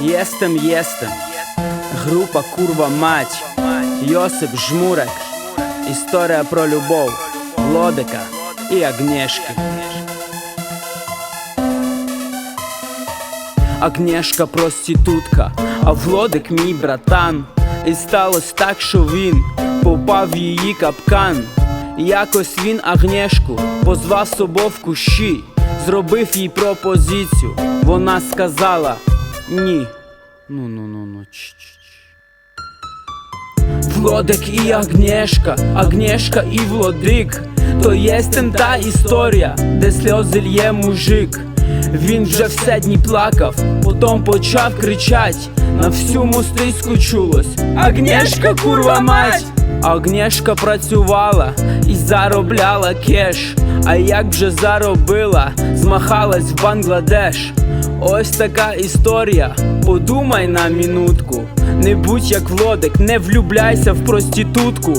Єстем, єстем. Група курва мать. Йосип Жмурек. Історія про любов. Лодика і Агнєшки. Агнєшка проститутка, а Влодик мій братан. І сталося так, що він попав в її капкан. Якось він Агнєшку позвав собою в кущі, зробив їй пропозицію. Вона сказала ні. Ну ну ну ну ч-ч Влодик і Агнєшка, Агнєшка і Влодик. То єстем та історія, де сльози лє мужик. Він вже все дні плакав, потім почав кричать. На всю мостиську чулось. Агнєшка, курва мать! Агнєшка працювала і заробляла кеш. А як вже заробила, змахалась в Бангладеш. Ось така історія. Подумай на мінутку. Не будь як Влодик, не влюбляйся в проститутку.